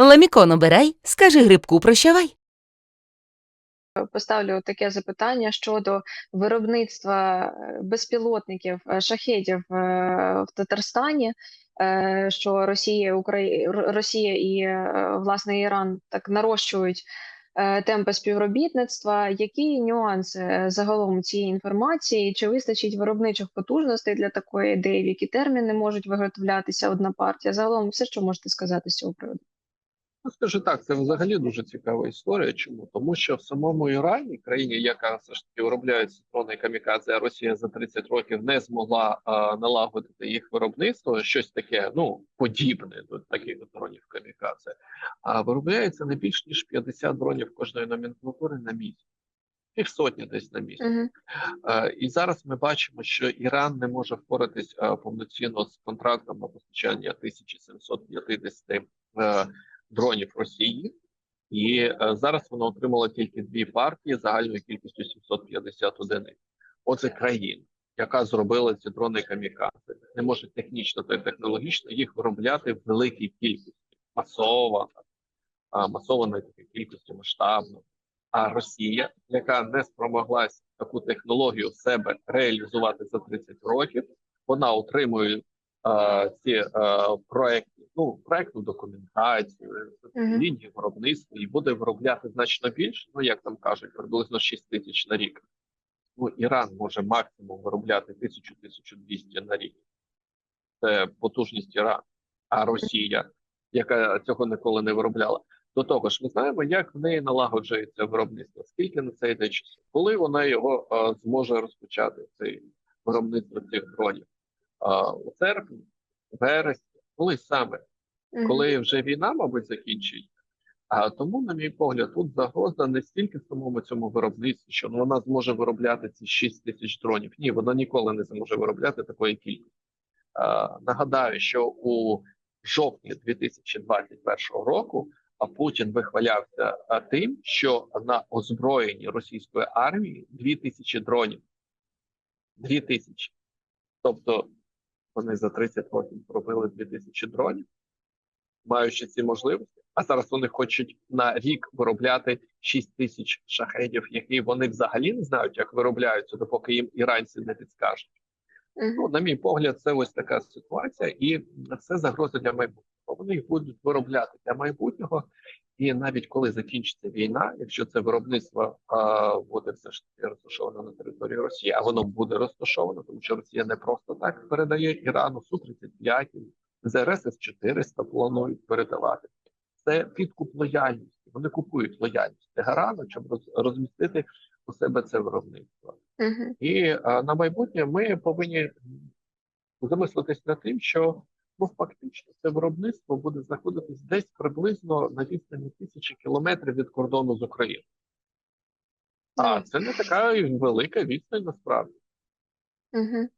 Ламікон обирай, скажи грибку прощавай. Поставлю таке запитання щодо виробництва е, безпілотників е, шахедів е, в Татарстані, що Росія, Украї... Росія і власне Іран так нарощують темпи співробітництва. Які нюанси загалом цієї інформації? Чи вистачить виробничих потужностей для такої ідеї? В які терміни можуть виготовлятися одна партія? Загалом все, що можете сказати з цього приводу? Ну, скажу так, це взагалі дуже цікава історія. Чому? Тому що в самому Ірані, країні, яка все ж таки виробляє дрони камікадзе, а Росія за 30 років не змогла а, налагодити їх виробництво, щось таке, ну подібне до таких дронів камікадзе. А виробляється не більш ніж 50 дронів кожної номенклатури на місяць. Півсотні десь на місяць. Угу. Е, І зараз ми бачимо, що Іран не може впоратись повноцінно з контрактом на постачання 1750 е, дронів Росії, і е, зараз вона отримала тільки дві партії загальною кількістю 750 одиниць. Оце країна, яка зробила ці дрони камікадзе, не може технічно та технологічно їх виробляти в великій кількості, масово, масованої кількості масштабно. А Росія, яка не спромоглась таку технологію себе реалізувати за 30 років, вона отримує е, ці е, проекти, ну проектну документацію, лінії виробництва і буде виробляти значно більше. Ну як там кажуть, приблизно 6 тисяч на рік. Ну Іран може максимум виробляти 1000-1200 на рік. Це потужність Ірану. А Росія, яка цього ніколи не виробляла. До того ж, ми знаємо, як в неї налагоджується виробництво, скільки на це йде часу, коли вона його е, зможе розпочати, цей виробництво цих дронів. Е, у серпні, вересні, коли саме, коли вже війна, мабуть, закінчиться. А тому, на мій погляд, тут загроза не стільки самому цьому виробництві, що вона зможе виробляти ці 6 тисяч дронів. Ні, вона ніколи не зможе виробляти такої кількості. Нагадаю, що у жовтні 2021 року Путін вихвалявся тим, що на озброєнні російської армії 2000 дронів. 2000. Тобто вони за 30 років зробили 2000 дронів, маючи ці можливості. А зараз вони хочуть на рік виробляти 6 тисяч шахедів, які вони взагалі не знають, як виробляються, допоки їм іранці не підскажуть. Ну, на мій погляд, це ось така ситуація, і це загроза для майбутнього. Вони їх будуть виробляти для майбутнього, і навіть коли закінчиться війна, якщо це виробництво а, буде все ж таки розташовано на території Росії, а воно буде розташовано, тому що Росія не просто так передає Ірану су 35 ЗРС С 400 планують передавати. Це підкуп лояльності. Вони купують лояльність Тегерану, щоб розмістити у себе це виробництво. Угу. І е, на майбутнє ми повинні замислитись над тим, що ну фактично це виробництво буде знаходитись десь приблизно на відстані тисячі кілометрів від кордону з Україною. А це не така велика відстань насправді. Угу.